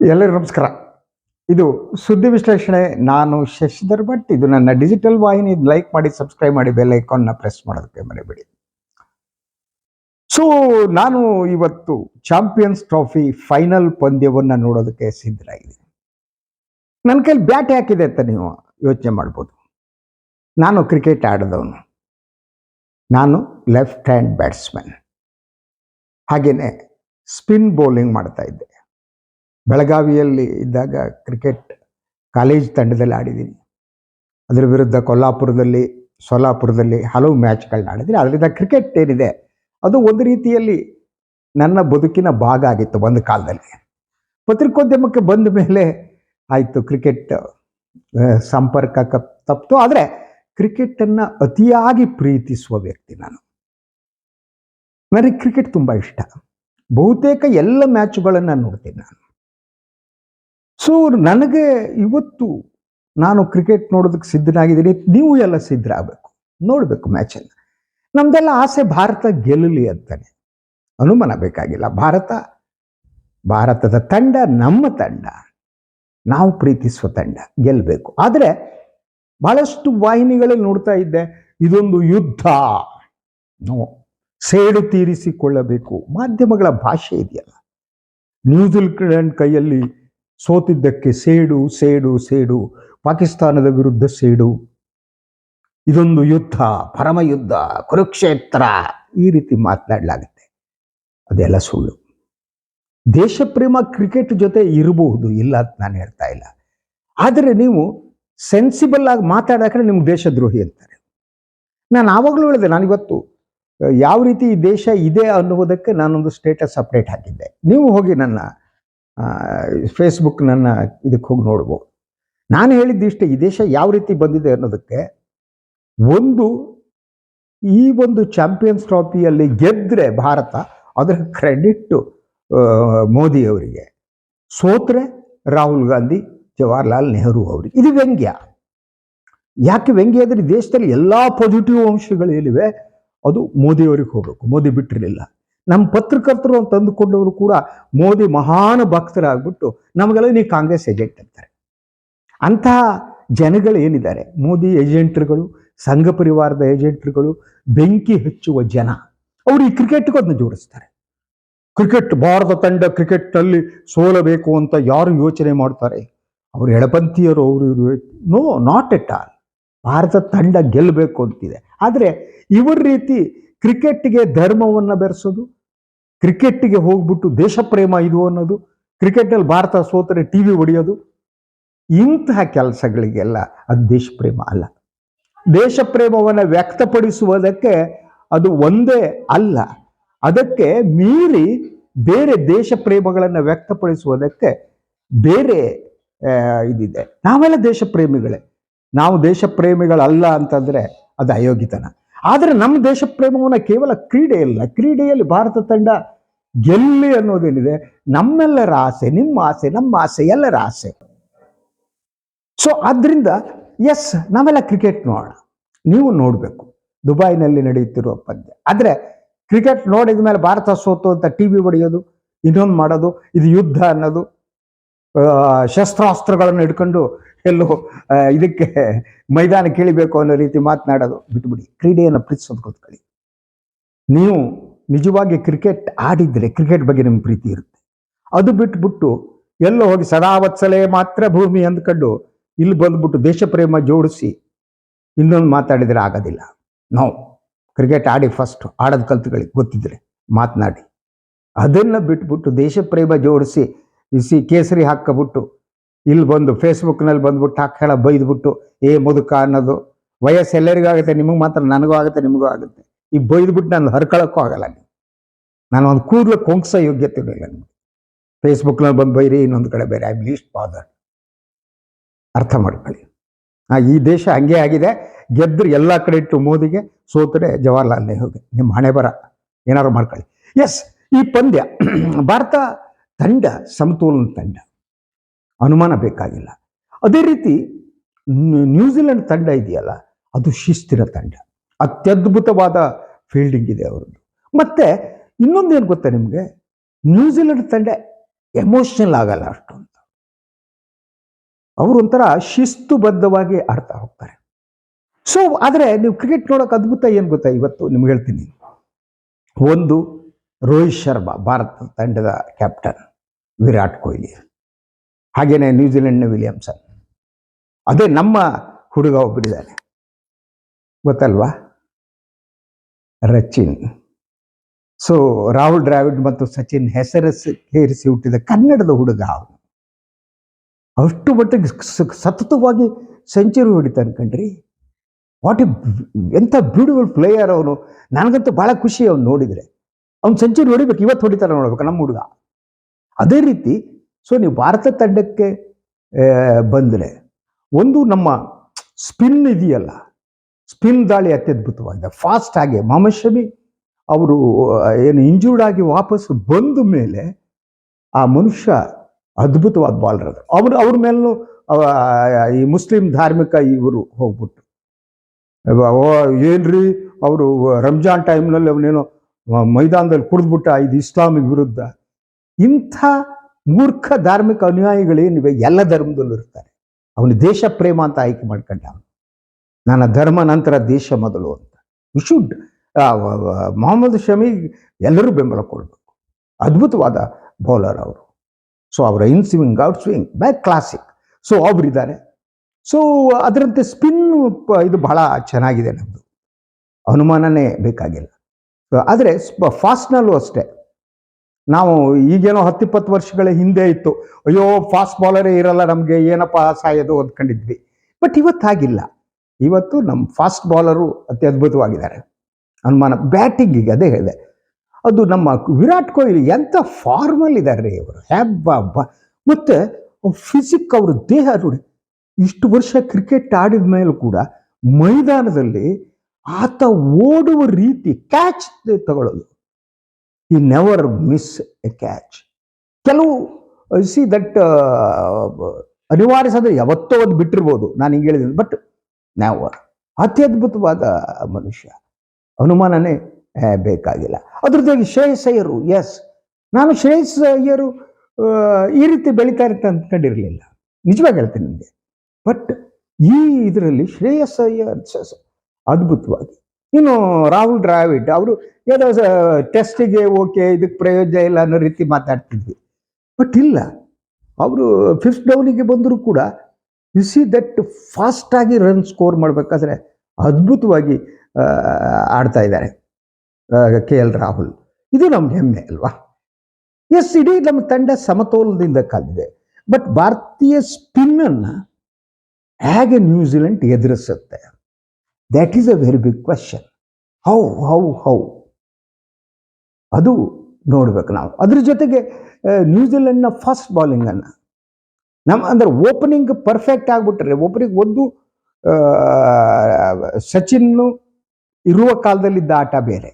ಎಲ್ಲರಿಗೂ ನಮಸ್ಕಾರ. ಇದು ಸುದ್ದಿ ವಿಶ್ಲೇಷಣೆ. ನಾನು ಶಶಿಧರ್ ಭಟ್ ಇದು ನನ್ನ ಡಿಜಿಟಲ್ ವಾಹಿನಿ. ಲೈಕ್ ಮಾಡಿ ಸಬ್ಸ್ಕ್ರೈಬ್ ಮಾಡಿ ಬೆಲ್ ಐಕಾನ್ನ ಪ್ರೆಸ್ ಮಾಡೋದಕ್ಕೆ ಮರಿಬೇಡಿ ಸೊ ನಾನು ಇವತ್ತು ಚಾಂಪಿಯನ್ಸ್ ಟ್ರೋಫಿ ಫೈನಲ್ ಪಂದ್ಯವನ್ನು ನೋಡೋದಕ್ಕೆ ಸಿದ್ಧರಾಗಿದ್ದೀನಿ. ನನ್ನ ಕೈಲಿ ಬ್ಯಾಟ್ ಯಾಕಿದೆ ಅಂತ ನೀವು ಯೋಚನೆ ಮಾಡ್ಬೋದು. ನಾನು ಕ್ರಿಕೆಟ್ ಆಡಿದವನು. ನಾನು ಲೆಫ್ಟ್ ಹ್ಯಾಂಡ್ ಬ್ಯಾಟ್ಸ್ಮನ್ ಹಾಗೆಯೇ ಸ್ಪಿನ್ ಬೌಲಿಂಗ್ ಮಾಡ್ತಾ ಇದ್ದೆ. ಬೆಳಗಾವಿಯಲ್ಲಿ ಇದ್ದಾಗ ಕ್ರಿಕೆಟ್ ಕಾಲೇಜ್ ತಂಡದಲ್ಲಿ ಆಡಿದ್ದೀನಿ. ಅದರ ವಿರುದ್ಧ ಕೊಲ್ಲಾಪುರದಲ್ಲಿ, ಸೋಲಾಪುರದಲ್ಲಿ ಹಲವು ಮ್ಯಾಚ್ಗಳನ್ನ ಆಡಿದ್ದೀನಿ. ಅದರಿಂದ ಕ್ರಿಕೆಟ್ ಏನಿದೆ, ಅದು ಒಂದು ರೀತಿಯಲ್ಲಿ ನನ್ನ ಬದುಕಿನ ಭಾಗ ಆಗಿತ್ತು ಒಂದು ಕಾಲದಲ್ಲಿ. ಪತ್ರಿಕೋದ್ಯಮಕ್ಕೆ ಬಂದ ಮೇಲೆ ಆಯಿತು ಕ್ರಿಕೆಟ್ ಸಂಪರ್ಕ ಕಪ್ ತಪ್ಪಿತು ಆದರೆ ಕ್ರಿಕೆಟನ್ನು ಅತಿಯಾಗಿ ಪ್ರೀತಿಸುವ ವ್ಯಕ್ತಿ ನಾನು. ನನಗೆ ಕ್ರಿಕೆಟ್ ತುಂಬ ಇಷ್ಟ. ಬಹುತೇಕ ಎಲ್ಲ ಮ್ಯಾಚುಗಳನ್ನು ನೋಡ್ತೀನಿ ನಾನು. ಸೊ ನನಗೆ ಇವತ್ತು ನಾನು ಕ್ರಿಕೆಟ್ ನೋಡೋದಕ್ಕೆ ಸಿದ್ಧನಾಗಿದ್ದೀನಿ. ನೀವು ಎಲ್ಲ ಸಿದ್ಧರಾಗಬೇಕು. ನೋಡಬೇಕು ಮ್ಯಾಚನ್ನು ನಮ್ದೆಲ್ಲ ಆಸೆ ಭಾರತ ಗೆಲ್ಲಲಿ ಅಂತಾನೆ. ಅನುಮಾನ ಬೇಕಾಗಿಲ್ಲ. ಭಾರತ, ಭಾರತದ ತಂಡ, ನಮ್ಮ ತಂಡ. ನಾವು ಪ್ರೀತಿಸುವ ತಂಡ. ಗೆಲ್ಲಬೇಕು ಆದರೆ ಬಹಳಷ್ಟು ವಾಹಿನಿಗಳಲ್ಲಿ ನೋಡ್ತಾ ಇದ್ದೆ. ಇದೊಂದು ಯುದ್ಧ. ನೋ. ಸೇಡು ತೀರಿಸಿಕೊಳ್ಳಬೇಕು. ಮಾಧ್ಯಮಗಳ ಭಾಷೆ ಇದೆಯಲ್ಲ. ನ್ಯೂಜಿಲೆಂಡ್ ಕೈಯಲ್ಲಿ ಸೋತಿದ್ದಕ್ಕೆ ಸೇಡು ಸೇಡು ಸೇಡು, ಪಾಕಿಸ್ತಾನದ ವಿರುದ್ಧ ಸೇಡು. ಇದೊಂದು ಯುದ್ಧ ಪರಮ ಯುದ್ಧ ಕುರುಕ್ಷೇತ್ರ ಈ ರೀತಿ ಮಾತನಾಡಲಾಗುತ್ತೆ. ಅದೆಲ್ಲ ಸುಳ್ಳು. ದೇಶಪ್ರೇಮ ಕ್ರಿಕೆಟ್ ಜೊತೆ ಇರಬಹುದು, ಇಲ್ಲ ಅಂತ ನಾನು ಹೇಳ್ತಾ ಇಲ್ಲ. ಆದರೆ ನೀವು ಸೆನ್ಸಿಬಲ್ ಆಗಿ ಮಾತಾಡೋಕೆ ನಿಮ್ಗೆ ದೇಶದ್ರೋಹಿ ಅಂತಾರೆ. ನಾನು ಆವಾಗಲೂ ಹೇಳಿದೆ ನಾನಿವತ್ತು ಯಾವ ರೀತಿ ದೇಶ ಇದೆ ಅನ್ನುವುದಕ್ಕೆ ನಾನೊಂದು ಸ್ಟೇಟಸ್ ಅಪ್ಡೇಟ್ ಹಾಕಿದ್ದೆ. ನೀವು ಹೋಗಿ ನನ್ನ ಫೇಸ್ಬುಕ್ ನನ್ನ ಇದಕ್ಕೆ ಹೋಗಿ ನೋಡ್ಬೋದು. ನಾನು ಹೇಳಿದ್ದಿಷ್ಟೇ ಈ ದೇಶ ಯಾವ ರೀತಿ ಬಂದಿದೆ ಅನ್ನೋದಕ್ಕೆ ಒಂದು ಈ ಒಂದು ಚಾಂಪಿಯನ್ಸ್ ಟ್ರಾಫಿಯಲ್ಲಿ ಗೆದ್ದರೆ ಭಾರತ, ಅದರ ಕ್ರೆಡಿಟ್ಟು ಮೋದಿ ಅವರಿಗೆ. ಸೋತ್ರೆ ರಾಹುಲ್ ಗಾಂಧಿ, ಜವಾಹರ್ಲಾಲ್ ನೆಹರು ಅವರಿಗೆ. ಇದು ವ್ಯಂಗ್ಯ. ಯಾಕೆ ವ್ಯಂಗ್ಯ ಅಂದರೆ ದೇಶದಲ್ಲಿ ಎಲ್ಲ ಪಾಸಿಟಿವ್ ಅಂಶಗಳು ಏನಿವೆ, ಅದು ಮೋದಿಯವರಿಗೆ ಹೋಗಬೇಕು. ಮೋದಿ ಬಿಟ್ಟಿರಲಿಲ್ಲ. ನಮ್ಮ ಪತ್ರಕರ್ತರು ಅಂತ ಅಂದುಕೊಂಡವರು ಕೂಡ ಮೋದಿ ಮಹಾನ್ ಭಕ್ತರಾಗ್ಬಿಟ್ಟು ನಮಗೆಲ್ಲ ನೀ ಕಾಂಗ್ರೆಸ್ ಏಜೆಂಟ್ ಅಂತಾರೆ ಅಂತಹ ಜನಗಳು ಏನಿದ್ದಾರೆ? ಮೋದಿ ಏಜೆಂಟ್ರುಗಳು ಸಂಘ ಪರಿವಾರದ ಏಜೆಂಟ್ರುಗಳು ಬೆಂಕಿ ಹಚ್ಚುವ ಜನ. ಅವರು ಈ ಕ್ರಿಕೆಟ್ಗೂ ಅದನ್ನ ಜೋಡಿಸ್ತಾರೆ. ಕ್ರಿಕೆಟ್ ಭಾರತ ತಂಡ ಕ್ರಿಕೆಟ್ನಲ್ಲಿ ಸೋಲಬೇಕು ಅಂತ ಯಾರು ಯೋಚನೆ ಮಾಡ್ತಾರೆ? ಅವರು ಎಡಪಂಥೀಯರು, ಅವರು ಇವರು no not at all Bharat ತಂಡ ಗೆಲ್ಲಬೇಕು ಅಂತಿದೆ. ಆದರೆ ಇವರ ರೀತಿ ಕ್ರಿಕೆಟ್ಗೆ ಧರ್ಮವನ್ನು ಬೆರೆಸೋದು ಕ್ರಿಕೆಟ್ಗೆ ಹೋಗ್ಬಿಟ್ಟು ದೇಶ ಪ್ರೇಮ ಇದು ಅನ್ನೋದು ಕ್ರಿಕೆಟಲ್ಲಿ ಭಾರತ ಸೋತರೆ ಟಿ ವಿ ಹೊಡೆಯೋದು ಇಂತಹ ಕೆಲಸಗಳಿಗೆಲ್ಲ ಅದು ದೇಶ ಪ್ರೇಮ ಅಲ್ಲ. ದೇಶ ಪ್ರೇಮವನ್ನು ವ್ಯಕ್ತಪಡಿಸುವುದಕ್ಕೆ ಅದು ಒಂದೇ ಅಲ್ಲ. ಅದಕ್ಕೆ ಮೀರಿ ಬೇರೆ ದೇಶ ಪ್ರೇಮಗಳನ್ನು ವ್ಯಕ್ತಪಡಿಸುವುದಕ್ಕೆ ಬೇರೆ ಇದಿದೆ. ನಾವೆಲ್ಲ ದೇಶ ಪ್ರೇಮಿಗಳೇ ನಾವು ದೇಶ ಪ್ರೇಮಿಗಳಲ್ಲ ಅಂತಂದ್ರೆ ಅದು ಅಯೋಗ್ಯತನ. ಆದರೆ ನಮ್ಮ ದೇಶ ಪ್ರೇಮವನ್ನು ಕೇವಲ ಕ್ರೀಡೆಯಲ್ಲ, ಕ್ರೀಡೆಯಲ್ಲಿ ಭಾರತ ತಂಡ ಗೆಲ್ಲಿ ಅನ್ನೋದೇನಿದೆ? ನಮ್ಮೆಲ್ಲರ ಆಸೆ, ನಿಮ್ಮ ಆಸೆ, ನಮ್ಮ ಆಸೆ, ಎಲ್ಲರ ಆಸೆ. ಸೊ ಆದ್ರಿಂದ ಎಸ್ ನಾವೆಲ್ಲ ಕ್ರಿಕೆಟ್ ನೋಡೋಣ. ನೀವು ನೋಡಬೇಕು. ದುಬೈನಲ್ಲಿ ನಡೆಯುತ್ತಿರುವ ಪಂದ್ಯ. ಆದರೆ, ಕ್ರಿಕೆಟ್ ನೋಡಿದ ಮೇಲೆ ಭಾರತ ಸೋತು ಅಂತ ಟಿ ವಿ ಹೊಡೆಯೋದು, ಇನ್ನೊಂದು ಮಾಡೋದು, ಇದು ಯುದ್ಧ ಅನ್ನೋದು ಶಸ್ತ್ರಾಸ್ತ್ರಗಳನ್ನು ಹಿಡ್ಕೊಂಡು ಎಲ್ಲೋ ಇದಕ್ಕೆ ಮೈದಾನ ಕೇಳಿಬೇಕು ಅನ್ನೋ ರೀತಿ ಮಾತನಾಡೋದು ಬಿಟ್ಬಿಡಿ. ಕ್ರೀಡೆಯನ್ನು ಪ್ರೀತಿಸೋದು ಕೂತ್ಕೊಳ್ಳಿ. ನೀವು ನಿಜವಾಗಿ ಕ್ರಿಕೆಟ್ ಆಡಿದ್ರೆ ಕ್ರಿಕೆಟ್ ಬಗ್ಗೆ ನಿಮ್ಗೆ ಪ್ರೀತಿ ಇರುತ್ತೆ. ಅದು ಬಿಟ್ಬಿಟ್ಟು ಎಲ್ಲೋ ಹೋಗಿ ಸದಾವತ್ಸಲೆ ಮಾತ್ರ ಭೂಮಿ ಅಂದ್ಕೊಂಡು ಇಲ್ಲಿ ಬಂದ್ಬಿಟ್ಟು ದೇಶ ಪ್ರೇಮ ಜೋಡಿಸಿ ಇನ್ನೊಂದು ಮಾತಾಡಿದ್ರೆ ಆಗೋದಿಲ್ಲ. ನಾವು ಕ್ರಿಕೆಟ್ ಆಡಿ ಫಸ್ಟ್ ಆಡೋದು ಕಲ್ತ್ಕೊಳ್ಳಿ ಗೊತ್ತಿದ್ರೆ ಮಾತನಾಡಿ. ಅದನ್ನು ಬಿಟ್ಬಿಟ್ಟು ದೇಶ ಪ್ರೇಮ ಜೋಡಿಸಿ, ಇಸಿ ಕೇಸರಿ ಹಾಕಬಿಟ್ಟು ಇಲ್ಲಿ ಬಂದು ಫೇಸ್ಬುಕ್ನಲ್ಲಿ ಬಂದ್ಬಿಟ್ಟು ಹಾಕಿ ಬೈದ್ಬಿಟ್ಟು, ಏ ಮುದುಕ ಅನ್ನೋದು. ವಯಸ್ಸು ಎಲ್ಲರಿಗೂ ಆಗುತ್ತೆ, ನಿಮಗೆ ಮಾತ್ರ ನನಗೂ ಆಗುತ್ತೆ, ನಿಮಗೂ ಆಗುತ್ತೆ. ಈ ಬೈದ್ಬಿಟ್ಟು ನಾನು ಹರ್ಕೊಳ್ಳೋಕ್ಕೂ ಆಗಲ್ಲ ನಾನು ಒಂದು ಕೂದಲು ಕೊಂಕ್ಸ ಯೋಗ್ಯತೆ ಇಲ್ಲ ನಿಮಗೆ. ಫೇಸ್ಬುಕ್ನಲ್ಲಿ ಬಂದು ಬೈರಿ, ಇನ್ನೊಂದು ಕಡೆ ಬೇರೆ ಐ ಲೀಸ್ಟ್ ಬಾದರ್ ಅರ್ಥ ಮಾಡ್ಕೊಳ್ಳಿ. ಈ ದೇಶ ಹಂಗೆ ಆಗಿದೆ. ಗೆದ್ದರೆ ಎಲ್ಲ ಕಡೆ ಇಟ್ಟು ಮೋದಿಗೆ ಸೋತರೆ ಜವಾಹರ್ಲಾಲ್ ನೆಹರುಗೆ. ನಿಮ್ಮ ಹಣೆ ಬರ. ಏನಾದ್ರು ಮಾಡ್ಕೊಳ್ಳಿ. ಎಸ್ ಈ ಪಂದ್ಯ, ಭಾರತ ತಂಡ, ಸಮತೋಲನ ತಂಡ. ಅನುಮಾನ ಬೇಕಾಗಿಲ್ಲ. ಅದೇ ರೀತಿ ನ್ಯೂ- ನ್ಯೂಜಿಲೆಂಡ್ ತಂಡ ಇದೆಯಲ್ಲ, ಅದು ಶಿಸ್ತಿನ ತಂಡ. ಅತ್ಯದ್ಭುತವಾದ ಫೀಲ್ಡಿಂಗ್ ಇದೆ ಅವರದ್ದು. ಮತ್ತೆ ಇನ್ನೊಂದು ಏನು ಗೊತ್ತಾ ನಿಮಗೆ? ನ್ಯೂಜಿಲೆಂಡ್ ತಂಡ ಎಮೋಷನಲ್ ಆಗಲ್ಲ ಅಷ್ಟೊಂದು ಅವರು ಒಂಥರ ಶಿಸ್ತುಬದ್ಧವಾಗಿ ಆಡ್ತಾ ಹೋಗ್ತಾರೆ. ಸೊ ಆದರೆ ನೀವು ಕ್ರಿಕೆಟ್ ನೋಡೋಕೆ ಅದ್ಭುತ ಏನು ಗೊತ್ತಾ ಇವತ್ತು ನಿಮ್ಗೆ ಹೇಳ್ತೀನಿ. ಒಂದು ರೋಹಿತ್ ಶರ್ಮಾ ಭಾರತ ತಂಡದ ಕ್ಯಾಪ್ಟನ್ ವಿರಾಟ್ ಕೊಹ್ಲಿ. ಹಾಗೇನೆ ನ್ಯೂಜಿಲೆಂಡ್ನ ವಿಲಿಯಮ್ಸನ್ ಅದೇ ನಮ್ಮ ಹುಡುಗ ಒಬ್ಬರಿದ್ದಾನೆ ಗೊತ್ತಲ್ವಾ? ರಚಿನ್. ಸೊ ರಾಹುಲ್ ದ್ರಾವಿಡ್ ಮತ್ತು ಸಚಿನ್ ಹೆಸರಸ್ ಹೇರಿಸಿ ಹುಟ್ಟಿದ ಕನ್ನಡದ ಹುಡುಗ ಅವನು. ಅಷ್ಟು ಮಟ್ಟಿಗೆ ಸತತವಾಗಿ ಸೆಂಚುರಿ ಹೊಡಿತಾನೆ ಕಣ್ರಿ. ವಾಟ್ ಎ ಎಂಥ ಬ್ಯೂಟಿಫುಲ್ ಪ್ಲೇಯರ್ ಅವನು. ನನಗಂತೂ ಭಾಳ ಖುಷಿ ಅವನು ನೋಡಿದರೆ. ಅವ್ನು ಸೆಂಚುರಿ ಹೊಡಿಬೇಕು, ಇವತ್ತು ಹೊಡಿತಾನೆ ನೋಡ್ಬೇಕು ನಮ್ಮ ಹುಡುಗ. ಅದೇ ರೀತಿ ಸೊ ನೀವು ಭಾರತ ತಂಡಕ್ಕೆ ಬಂದರೆ ಒಂದು ನಮ್ಮ ಸ್ಪಿನ್ ಇದೆಯಲ್ಲ ಸ್ಪಿನ್ ದಾಳಿ ಅತ್ಯದ್ಭುತವಾಗಿದೆ. ಫಾಸ್ಟ್ ಆಗಿ ಮೊಹಮ್ಮದ್ ಶಮಿ ಅವರು ಏನು ಇಂಜೂರ್ಡ್ ಆಗಿ ವಾಪಸ್ ಬಂದ ಮೇಲೆ ಆ ಮನುಷ್ಯ ಅದ್ಭುತವಾದ ಬಾಲರ್ ಅವರು ಅವ್ರ ಮೇಲೂ ಈ ಮುಸ್ಲಿಂ ಧಾರ್ಮಿಕ ಇವರು ಹೋಗ್ಬಿಟ್ರು. ಏನ್ರಿ, ಅವರು ರಂಜಾನ್ ಟೈಮ್ನಲ್ಲಿ ಅವನೇನೋ ಮೈದಾನದಲ್ಲಿ ಕುಡಿದ್ಬಿಟ್ಟ, ಇದು ಇಸ್ಲಾಮಿಗೆ ವಿರುದ್ಧ. ಇಂಥ ಮೂರ್ಖ ಧಾರ್ಮಿಕ ಅನುಯಾಯಿಗಳೇನಿವೆ ಎಲ್ಲ ಧರ್ಮದಲ್ಲೂ ಇರ್ತಾರೆ. ಅವನು ದೇಶ ಪ್ರೇಮ ಅಂತ ಆಯ್ಕೆ ಮಾಡ್ಕೊಂಡ ನನ್ನ ಧರ್ಮ ನಂತರ ದೇಶ ಮೊದಲು ಅಂತ. ವಿ ಶುಡ್ ಮೊಹಮ್ಮದ್ ಶಮಿ ಎಲ್ಲರೂ ಬೆಂಬಲ ಕೊಡಬೇಕು. ಅದ್ಭುತವಾದ ಬೌಲರ್ ಅವರು. ಸೊ ಅವರ in swing out swing back classic so ಅವರಿದ್ದಾರೆ ಸೊ ಅದರಂತೆ ಸ್ಪಿನ್ ಇದು ಬಹಳ ಚೆನ್ನಾಗಿದೆ ನಮ್ಮದು ಅನುಮಾನನೇ ಬೇಕಾಗಿಲ್ಲ. ಆದರೆ ಫಾಸ್ಟ್ನಲ್ಲೂ ಅಷ್ಟೇ. ನಾವು ಈಗೇನೋ ಹತ್ತಿಪ್ಪತ್ತು ವರ್ಷಗಳ ಹಿಂದೆ ಇತ್ತು, ಅಯ್ಯೋ ಫಾಸ್ಟ್ ಬಾಲರೇ ಇರಲ್ಲ ನಮಗೆ, ಏನಪ್ಪ ಸಾಯೋದು ಅಂದ್ಕೊಂಡಿದ್ವಿ. ಬಟ್ ಇವತ್ತು ಹಾಗಿಲ್ಲ. ಇವತ್ತು ನಮ್ಮ ಫಾಸ್ಟ್ ಬಾಲರು ಅತಿ ಅದ್ಭುತವಾಗಿದ್ದಾರೆ. ಅನುಮಾನ ಬ್ಯಾಟಿಂಗಿಗೆ ಅದೇ ಹೇಳಿದೆ ಅದು ನಮ್ಮ ವಿರಾಟ್ ಕೊಹ್ಲಿ ಎಂಥ ಫಾರ್ಮಲ್ ಇದ್ದಾರೆ ರೀ ಇವರು. ಹ್ಯಾಬ್ಬ ಹಬ್ಬ ಮತ್ತು ಫಿಸಿಕ್ ಅವ್ರ ದೇಹ ನೋಡಿ, ಇಷ್ಟು ವರ್ಷ ಕ್ರಿಕೆಟ್ ಆಡಿದ ಮೇಲೂ ಕೂಡ ಮೈದಾನದಲ್ಲಿ ಆತ ಓಡುವ ರೀತಿ ಕ್ಯಾಚ್ ತಗೊಳ್ಳೋದು. ಈ ನೆವರ್ ಮಿಸ್ ಎ ಕ್ಯಾಚ್ ಕೆಲವು ಸಿ ದಟ್ ಅನಿವಾರ್ಯ ಯಾವತ್ತೋ ಅದು ಬಿಟ್ಟಿರ್ಬೋದು. ನಾನು ಹಿಂಗೆ ಹೇಳಿದ್ದೀನಿ ಬಟ್ ನೆವರ್ ಅತ್ಯದ್ಭುತವಾದ ಮನುಷ್ಯ. ಅನುಮಾನನೇ ಬೇಕಾಗಿಲ್ಲ. ಅದ್ರ ಜೊತೆಗೆ ಶ್ರೇಯಸ್ ಅಯ್ಯರು ಎಸ್ ನಾನು ಶ್ರೇಯಸ್ ಅಯ್ಯರು ಈ ರೀತಿ ಬೆಳೀತಾ ಇರುತ್ತೆ ಅಂದ್ಕೊಂಡಿರಲಿಲ್ಲ. ನಿಜವಾಗಿ ಹೇಳ್ತೀನಿ ನಿಮಗೆ. ಬಟ್ ಈ ಇದರಲ್ಲಿ ಶ್ರೇಯಸ್ ಅಯ್ಯರ್ ಅದ್ಭುತವಾಗಿ ಇನ್ನು ರಾಹುಲ್ ದ್ರಾವಿಡ್ ಅವರು ಏನೋ ಟೆಸ್ಟಿಗೆ ಓಕೆ ಇದಕ್ಕೆ ಪ್ರಯೋಜನ ಇಲ್ಲ ಅನ್ನೋ ರೀತಿ ಮಾತಾಡ್ತಿದ್ವಿ. ಬಟ್ ಇಲ್ಲ. ಅವರು ಫಿಫ್ತ್ ಡೌನಿಗೆ ಬಂದರೂ ಕೂಡ ಯು ಸಿ ದಟ್ ಫಾಸ್ಟಾಗಿ ರನ್ ಸ್ಕೋರ್ ಮಾಡಬೇಕಾದ್ರೆ ಅದ್ಭುತವಾಗಿ ಆಡ್ತಾ ಇದ್ದಾರೆ ಕೆ ಎಲ್ ರಾಹುಲ್. ಇದು ನಮ್ಮ ಹೆಮ್ಮೆ ಅಲ್ವಾ? ಎಸ್ ಇಡೀ ನಮ್ಮ ತಂಡ ಸಮತೋಲನದಿಂದ ಕಾದಿದೆ. ಬಟ್ ಭಾರತೀಯ ಸ್ಪಿನ್ನನ್ನು ಹೇಗೆ New Zealand ಎದುರಿಸುತ್ತೆ? That is a very big question how how how ಅದು ನೋಡ್ಬೇಕು ನಾವು. ಅದ್ರ ಜೊತೆಗೆ ನ್ಯೂಜಿಲೆಂಡ್ನ ಫಾಸ್ಟ್ ಬಾಲಿಂಗನ್ನು ನಮ್ಮ ಅಂದ್ರೆ ಓಪನಿಂಗ್ ಪರ್ಫೆಕ್ಟ್ ಆಗ್ಬಿಟ್ರೆ ಒಬ್ಬರಿಗೆ ಒಂದು ಸಚಿನ್ ಇರುವ ಕಾಲದಲ್ಲಿದ್ದ ಆಟ ಬೇರೆ.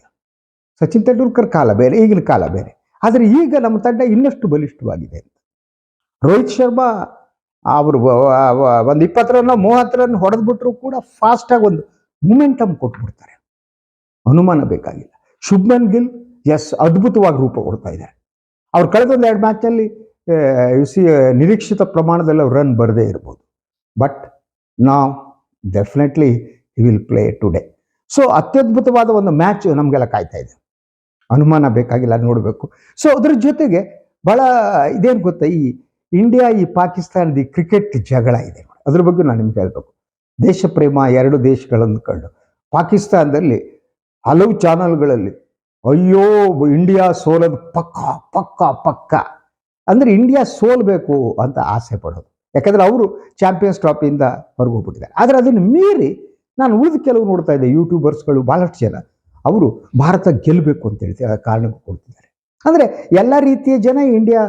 ಸಚಿನ್ ತೆಂಡೂಲ್ಕರ್ ಕಾಲ ಬೇರೆ, ಈಗಿನ ಕಾಲ ಬೇರೆ. ಆದರೆ ಈಗ ನಮ್ಮ ತಂಡ ಇನ್ನಷ್ಟು ಬಲಿಷ್ಠವಾಗಿದೆ ಅಂತ. ರೋಹಿತ್ ಶರ್ಮಾ ಅವರು ಒಂದು ಇಪ್ಪತ್ತು ರನ್ ಮೂವತ್ತು ರನ್ ಹೊಡೆದ್ಬಿಟ್ರು ಕೂಡ ಫಾಸ್ಟಾಗಿ ಒಂದು ಮೂಮೆಂಟಮ್ ಕೊಟ್ಬಿಡ್ತಾರೆ. ಅನುಮಾನ ಬೇಕಾಗಿಲ್ಲ. ಶುಭ್ಮನ್ ಗಿಲ್ ಎಸ್ ಅದ್ಭುತವಾಗಿ ರೂಪ ಕೊಡ್ತಾ ಇದೆ ಅವ್ರು ಕಳೆದ ಒಂದು ಎರಡು ಮ್ಯಾಚಲ್ಲಿ ಸಿ ನಿರೀಕ್ಷಿತ ಪ್ರಮಾಣದಲ್ಲಿ ಅವ್ರು ರನ್ ಬರದೇ ಇರ್ಬೋದು. ಬಟ್ ನಾವು definitely he will play today so ಅತ್ಯದ್ಭುತವಾದ ಒಂದು ಮ್ಯಾಚ್ ನಮಗೆಲ್ಲ ಕಾಯ್ತಾ ಇದೆ. ಅನುಮಾನ ಬೇಕಾಗಿಲ್ಲ ನೋಡಬೇಕು. ಸೊ ಅದ್ರ ಜೊತೆಗೆ ಭಾಳ ಇದೇನು ಗೊತ್ತಾ, ಈ ಇಂಡಿಯಾ ಈ ಪಾಕಿಸ್ತಾನದ ಈ ಕ್ರಿಕೆಟ್ ಜಗಳ ಇದೆ. ಅದ್ರ ಬಗ್ಗೆ ನಾನು ನಿಮ್ಗೆ ಹೇಳ್ಬೇಕು. ದೇಶ ಪ್ರೇಮ ಎರಡು ದೇಶಗಳನ್ನು ಕಂಡು. ಪಾಕಿಸ್ತಾನದಲ್ಲಿ ಹಲವು ಚಾನಲ್ಗಳಲ್ಲಿ, ಅಯ್ಯೋ, ಇಂಡಿಯಾ ಸೋಲೋದು ಪಕ್ಕ ಪಕ್ಕ ಪಕ್ಕ. ಅಂದರೆ ಇಂಡಿಯಾ ಸೋಲಬೇಕು ಅಂತ ಆಸೆ ಪಡೋದು. ಯಾಕಂದ್ರೆ ಅವರು ಚಾಂಪಿಯನ್ಸ್ ಟ್ರಾಫಿಯಿಂದ ಹೊರಗೆ ಹೋಗ್ಬಿಟ್ಟಿದ್ದಾರೆ. ಆದರೆ ಅದನ್ನು ಮೀರಿ ನಾನು ಉಳಿದ ಕೆಲವು ನೋಡ್ತಾ ಇದ್ದೆ, ಯೂಟ್ಯೂಬರ್ಸ್ಗಳು ಭಾಳಷ್ಟು ಜನ. ಅವರು ಭಾರತ ಗೆಲ್ಲಬೇಕು ಅಂತ ಹೇಳ್ತಾರೆ ಕಾರಣಕ್ಕೆ ಕೊಡ್ತಿದ್ದಾರೆ. ಅಂದರೆ ಎಲ್ಲ ರೀತಿಯ ಜನ ಇಂಡಿಯಾ,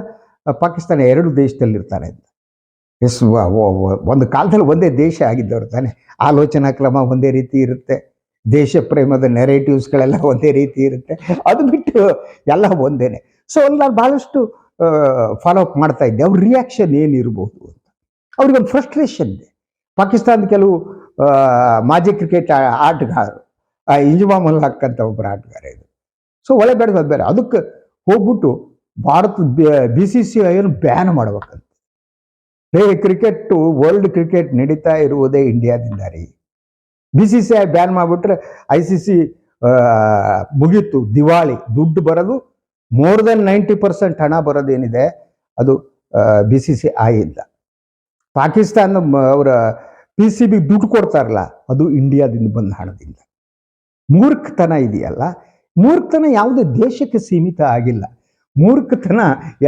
ಪಾಕಿಸ್ತಾನ ಎರಡು ದೇಶದಲ್ಲಿರ್ತಾರೆ ಅಂತ. ಎಸ್ ಒಂದು ಕಾಲದಲ್ಲಿ ಒಂದೇ ದೇಶ ಆಗಿದ್ದವ್ರು ತಾನೆ. ಆಲೋಚನಾ ಕ್ರಮ ಒಂದೇ ರೀತಿ ಇರುತ್ತೆ. ದೇಶ ಪ್ರೇಮದ ನೆರೇಟಿವ್ಸ್ಗಳೆಲ್ಲ ಒಂದೇ ರೀತಿ ಇರುತ್ತೆ. ಅದು ಬಿಟ್ಟು ಎಲ್ಲ ಒಂದೇನೆ. ಸೊ ಅಲ್ಲಿ ನಾನು ಭಾಳಷ್ಟು ಫಾಲೋ ಅಪ್ ಮಾಡ್ತಾ ಇದ್ದೆ. ಅವ್ರ ರಿಯಾಕ್ಷನ್ ಏನಿರಬಹುದು ಅಂತ. ಅವ್ರಿಗೊಂದು ಫ್ರಸ್ಟ್ರೇಷನ್ ಇದೆ. ಪಾಕಿಸ್ತಾನದ ಕೆಲವು ಮಾಜಿ ಕ್ರಿಕೆಟ್ ಆಟಗಾರರು ಇಂಜುಮಾಮುಲ್ ಹಕ್ ಅಂತ ಒಬ್ಬರು ಆಟಗಾರ ಇದು ಸೊ ಒಳ್ಳೆ ಬೇಡ ಬೇರೆ. ಅದಕ್ಕೆ ಹೋಗ್ಬಿಟ್ಟು ಭಾರತ ಬಿ ಸಿ ಸಿ ಐಯನ್ನು ಬ್ಯಾನ್ ಮಾಡ್ಬೇಕಂತ. ಹೇ ಕ್ರಿಕೆಟ್ ವರ್ಲ್ಡ್ ಕ್ರಿಕೆಟ್ ನಡೀತಾ ಇರುವುದೇ ಇಂಡಿಯಾದಿಂದ ರೀ B C C I ban ಮಾಡಿಬಿಟ್ರೆ ಐ ಸಿ ಸಿ ಮುಗೀತು, ದಿವಾಳಿ. ದುಡ್ಡು ಬರೋದು ಮೋರ್ ದೆನ್ ನೈಂಟಿ ಪರ್ಸೆಂಟ್ ಹಣ ಬರೋದೇನಿದೆ, ಅದು ಬಿ ಸಿ ಸಿ ಇಂದ. ಪಾಕಿಸ್ತಾನ ಅವರ ಪಿ ಸಿ ಬಿ ದುಡ್ಡು ಕೊಡ್ತಾರಲ್ಲ, ಅದು ಇಂಡಿಯಾದಿಂದ ಬಂದ ಹಣದಿಂದ. ಮೂರ್ಖತನ ಇದೆಯಲ್ಲ? ಮೂರ್ಖತನ ಯಾವುದೇ ದೇಶಕ್ಕೆ ಸೀಮಿತ ಆಗಿಲ್ಲ. ಮೂರ್ಖತನ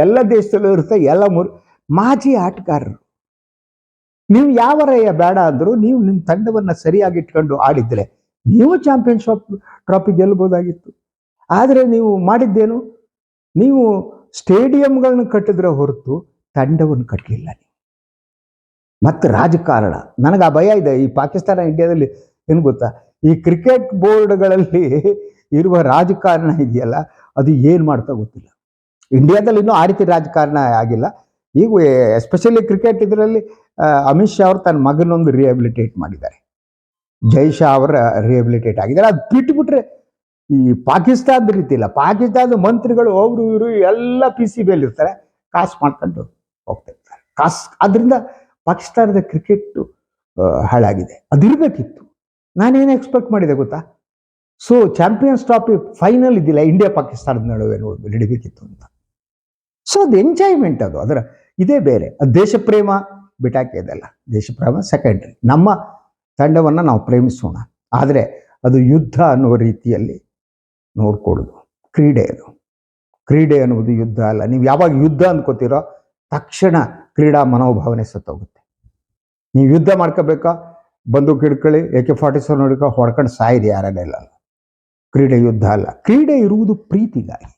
ಎಲ್ಲ ದೇಶದಲ್ಲೂ ಇರುತ್ತೆ, ಎಲ್ಲ ಮೂರ್ ಮಾಜಿ ಆಟಗಾರರು. ನೀವು ಯಾವ ರಯ ಬೇಡ ಅಂದರೂ ನೀವು ನಿಮ್ಮ ತಂಡವನ್ನ ಸರಿಯಾಗಿ ಇಟ್ಕೊಂಡು ಆಡಿದ್ರೆ ನೀವು ಚಾಂಪಿಯನ್ಶಿಪ್ ಟ್ರಾಫಿ ಗೆಲ್ಲಬಹುದಾಗಿತ್ತು ಆದರೆ ನೀವು ಮಾಡಿದ್ದೇನು? ನೀವು ಸ್ಟೇಡಿಯಂಗಳನ್ನ ಕಟ್ಟಿದ್ರೆ ಹೊರತು ತಂಡವನ್ನು ಕಟ್ಟಲಿಲ್ಲ ನೀವು. ಮತ್ತು ರಾಜಕಾರಣ. ನನಗೆ ಆ ಭಯ ಇದೆ. ಈ ಪಾಕಿಸ್ತಾನ, ಇಂಡಿಯಾದಲ್ಲಿ ಏನು ಗೊತ್ತಾ? ಈ ಕ್ರಿಕೆಟ್ ಬೋರ್ಡ್ಗಳಲ್ಲಿ ಇರುವ ರಾಜಕಾರಣ ಇದೆಯಲ್ಲ? ಅದು ಏನು ಮಾಡ್ತಾ ಗೊತ್ತಿಲ್ಲ. ಇಂಡಿಯಾದಲ್ಲಿ ಇನ್ನೂ ಆ ರೀತಿ ರಾಜಕಾರಣ ಆಗಿಲ್ಲ. ಈಗ ಎಸ್ಪೆಷಲಿ ಕ್ರಿಕೆಟ್ ಇದರಲ್ಲಿ ಅಮಿತ್ ಶಾ ಅವರು ತನ್ನ ಮಗನೊಂದು ರಿಹ್ಯಾಬಿಲಿಟೇಟ್ ಮಾಡಿದ್ದಾರೆ. ಜೈ ಶಾ ಅವರ ರಿಹ್ಯಾಬಿಲಿಟೇಟ್ ಆಗಿದ್ದಾರೆ. ಅದು ಬಿಟ್ಟುಬಿಟ್ರೆ ಈ ಪಾಕಿಸ್ತಾನದ ರೀತಿ ಇಲ್ಲ. ಪಾಕಿಸ್ತಾನದ ಮಂತ್ರಿಗಳು, ಅವರು, ಇವರು ಎಲ್ಲ ಪಿ ಸಿ ಬಿಯಲ್ಲಿ ಇರ್ತಾರೆ ಕಾಸು ಮಾಡ್ಕೊಂಡು ಹೋಗ್ತಿರ್ತಾರೆ ಕಾಸ್ ಅದರಿಂದ ಪಾಕಿಸ್ತಾನದ ಕ್ರಿಕೆಟ್ ಹಾಳಾಗಿದೆ. ಅದಿರಬೇಕಿತ್ತು. ನಾನೇನು ಎಕ್ಸ್ಪೆಕ್ಟ್ ಮಾಡಿದೆ ಗೊತ್ತಾ? ಸೊ ಚಾಂಪಿಯನ್ಸ್ ಟ್ರಾಫಿ ಫೈನಲ್ ಇದ್ದಿಲ್ಲ. ಇಂಡಿಯಾ ಪಾಕಿಸ್ತಾನದ ನಡುವೆ ನೋಡಿ, ನಡಿಬೇಕಿತ್ತು ಅಂತ. ಸೊ ಅದು ಎಂಜಾಯ್ಮೆಂಟ್ ಅದು. ಅದರ ಇದೇ ಬೇರೆ. ಅದು ದೇಶಪ್ರೇಮ ಬಿಟಾಕಿ ದೇಶಪ್ರೇಮ ದೇಶ ಪ್ರೇಮ ಸೆಕೆಂಡ್ರಿ ನಮ್ಮ ತಂಡವನ್ನು ನಾವು ಪ್ರೇಮಿಸೋಣ. ಆದರೆ ಅದು ಯುದ್ಧ ಅನ್ನುವ ರೀತಿಯಲ್ಲಿ ನೋಡ್ಕೊಳ್ಳೋದು. ಕ್ರೀಡೆ ಅದು. ಕ್ರೀಡೆ ಅನ್ನುವುದು ಯುದ್ಧ ಅಲ್ಲ. ನೀವು ಯಾವಾಗ ಯುದ್ಧ ಅಂದ್ಕೋತೀರೋ ತಕ್ಷಣ ಕ್ರೀಡಾ ಮನೋಭಾವನೆ ಸತ್ತೋಗುತ್ತೆ. ನೀವು ಯುದ್ಧ ಮಾಡ್ಕೋಬೇಕಾ? ಬಂದೂಕ್ ಹಿಡ್ಕೊಳ್ಳಿ ಎ ಕೆ ಫಾರ್ಟಿ ಸೆವೆನ್ ಹಿಡ್ಕೊ, ಹೊಡ್ಕೊಂಡು ಸಾಯಿರಿ ಕ್ರೀಡೆ ಯುದ್ಧ ಅಲ್ಲ. ಕ್ರೀಡೆ ಇರುವುದು ಪ್ರೀತಿಗಾಗಿ.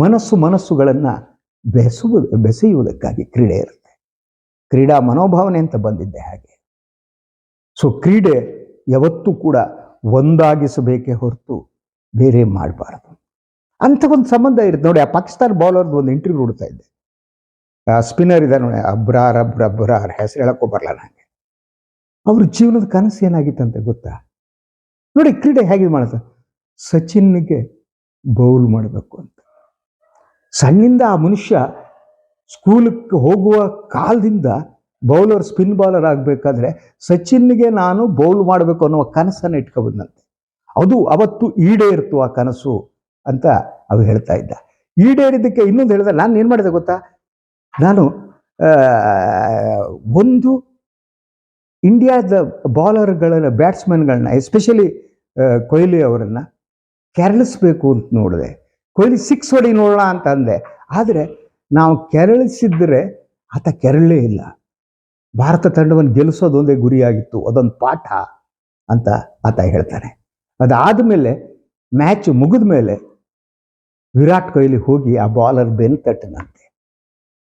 ಮನಸ್ಸು ಮನಸ್ಸುಗಳನ್ನು ಬೆಸುವುದು ಬೆಸೆಯುವುದಕ್ಕಾಗಿ ಕ್ರೀಡೆ ಇರುತ್ತೆ. ಕ್ರೀಡಾ ಮನೋಭಾವನೆ ಅಂತ ಬಂದಿದ್ದೆ ಹಾಗೆ. ಸೊ ಕ್ರೀಡೆ ಯಾವತ್ತೂ ಕೂಡ ಒಂದಾಗಿಸಬೇಕೇ ಹೊರತು ಬೇರೆ ಮಾಡಬಾರದು. ಅಂಥ ಒಂದು ಸಂಬಂಧ ಇರುತ್ತೆ. ನೋಡಿ, ಆ ಪಾಕಿಸ್ತಾನ ಬೌಲರ್ದು ಒಂದು ಇಂಟರ್ವ್ಯೂ ನೋಡ್ತಾ ಇದ್ದೆ. ಸ್ಪಿನ್ನರ್ ಇದ್ದಾರೆ ನೋಡಿ ಅಬ್ರಾರ್ ಅಬ್ರ ಅಬ್ರಾರ್ ಹೆಸರು ಹೇಳಕ್ಕೂ ಬರಲ್ಲ ನನಗೆ ಅವ್ರ ಜೀವನದ ಕನಸು ಏನಾಗಿತ್ತಂತೆ ಗೊತ್ತಾ? ನೋಡಿ, ಕ್ರೀಡೆ ಹೇಗೆ ಮಾಡುತ್ತೆ? ಸಚಿನ್ಗೆ ಬೌಲ್ ಮಾಡಬೇಕು ಅಂತ. ಸಣ್ಣಿಂದ ಆ ಮನುಷ್ಯ ಸ್ಕೂಲಕ್ಕೆ ಹೋಗುವ ಕಾಲದಿಂದ ಬೌಲರ್ ಸ್ಪಿನ್ ಬೌಲರ್ ಆಗಬೇಕಾದ್ರೆ ಸಚಿನ್ಗೆ ನಾನು ಬೌಲ್ ಮಾಡಬೇಕು ಅನ್ನುವ ಕನಸನ್ನು ಇಟ್ಕೊಬಂದಂತೆ. ಅದು ಅವತ್ತು ಈಡೇರಿತು ಆ ಕನಸು ಅಂತ ಅವು ಹೇಳ್ತಾ ಇದ್ದ. ಈಡೇರಿದ್ದಕ್ಕೆ ಇನ್ನೊಂದು ಹೇಳಿದ್ರೆ ನಾನು ಏನು ಮಾಡಿದೆ ಗೊತ್ತಾ? ನಾನು ಒಂದು ಇಂಡಿಯಾದ ಬಾಲರ್ಗಳನ್ನ, ಬ್ಯಾಟ್ಸ್ಮನ್ಗಳನ್ನ, ಎಸ್ಪೆಷಲಿ ಕೊಹ್ಲಿ ಅವರನ್ನು ಕೆರಳಿಸ್ಬೇಕು ಅಂತ ನೋಡಿದೆ. ಕೊಹ್ಲಿ ಸಿಕ್ಸ್ ಹೊಡಿ ನೋಡೋಣ ಅಂತ ಅಂದೆ. ಆದರೆ ನಾವು ಕೆರಳಿಸಿದ್ರೆ ಆತ ಕೆರಳೇ ಇಲ್ಲ. ಭಾರತ ತಂಡವನ್ನು ಗೆಲ್ಲಿಸೋದೊಂದೇ ಗುರಿಯಾಗಿತ್ತು, ಅದೊಂದು ಪಾಠ ಅಂತ ಆತ ಹೇಳ್ತಾನೆ ಅದಾದ ಮೇಲೆ ಮ್ಯಾಚ್ ಮುಗಿದ ಮೇಲೆ ವಿರಾಟ್ ಕೊಹ್ಲಿ ಹೋಗಿ ಆ ಬಾಲರ್ ಬೆನ್ ತಟ್ಟನಂತೆ.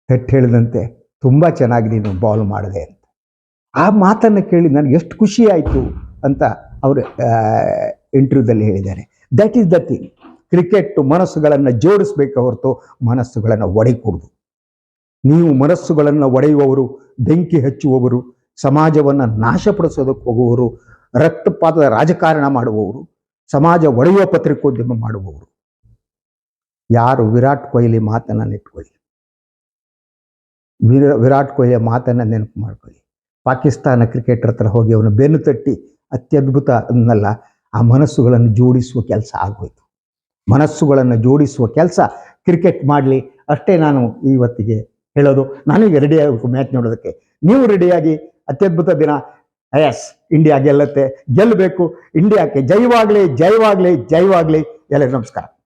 ತಟ್ಟು ಹೇಳಿದಂತೆ, ತುಂಬ ಚೆನ್ನಾಗಿ ನೀನು ಬಾಲ್ ಮಾಡಿದೆ ಅಂತ. ಆ ಮಾತನ್ನು ಕೇಳಿ ನನಗೆ ಎಷ್ಟು ಖುಷಿ ಆಯಿತು ಅಂತ ಅವರು ಇಂಟರ್ವ್ಯೂದಲ್ಲಿ ಹೇಳಿದ್ದಾರೆ. That is the thing cricket ಮನಸ್ಸುಗಳನ್ನು ಜೋಡಿಸ್ಬೇಕು ಹೊರತು ಮನಸ್ಸುಗಳನ್ನು ಒಡೆಯಕೂಡದು. ನೀವು ಮನಸ್ಸುಗಳನ್ನು ಒಡೆಯುವವರು, ಬೆಂಕಿ ಹಚ್ಚುವವರು, ಸಮಾಜವನ್ನು ನಾಶಪಡಿಸೋದಕ್ಕೆ ಹೋಗುವವರು, ರಕ್ತಪಾತದ ರಾಜಕಾರಣ ಮಾಡುವವರು, ಸಮಾಜ ಒಡೆಯುವ ಪತ್ರಿಕೋದ್ಯಮ ಮಾಡುವವರು. ಯಾರು ವಿರಾಟ್ ಕೊಹ್ಲಿ ಮಾತನ್ನು ನೆಟ್ಕೊಳ್ಳಿ. ವಿರ, ವಿರಾಟ್ ಕೊಹ್ಲಿಯ ಮಾತನ್ನು ನೆನಪು ಮಾಡ್ಕೊಳ್ಳಿ. ಪಾಕಿಸ್ತಾನ ಕ್ರಿಕೆಟರ್ ಹತ್ರ ಹೋಗಿ ಅವನು ಬೆನ್ನು ತಟ್ಟಿ ಅತ್ಯದ್ಭುತ ಅನ್ನಲ್ಲ, ಆ ಮನಸ್ಸುಗಳನ್ನು ಜೋಡಿಸುವ ಕೆಲಸ ಆಗೋಯ್ತು. ಮನಸ್ಸುಗಳನ್ನು ಜೋಡಿಸುವ ಕೆಲಸ ಕ್ರಿಕೆಟ್ ಮಾಡಲಿ. ಅಷ್ಟೇ ನಾನು ಇವತ್ತಿಗೆ ಹೇಳೋದು. ನನಗೆ ರೆಡಿ ಆಗಬೇಕು ಮ್ಯಾಚ್ ನೋಡೋದಕ್ಕೆ. ನೀವು ರೆಡಿಯಾಗಿ ಅತ್ಯದ್ಭುತ ದಿನ. ಎಸ್ ಇಂಡಿಯಾ ಗೆಲ್ಲುತ್ತೆ. ಗೆಲ್ಲಬೇಕು. ಇಂಡಿಯಾಕ್ಕೆ ಜೈವಾಗಲಿ ಜೈವಾಗಲಿ ಜೈವಾಗಲಿ. ಎಲ್ಲರಿಗೂ ನಮಸ್ಕಾರ.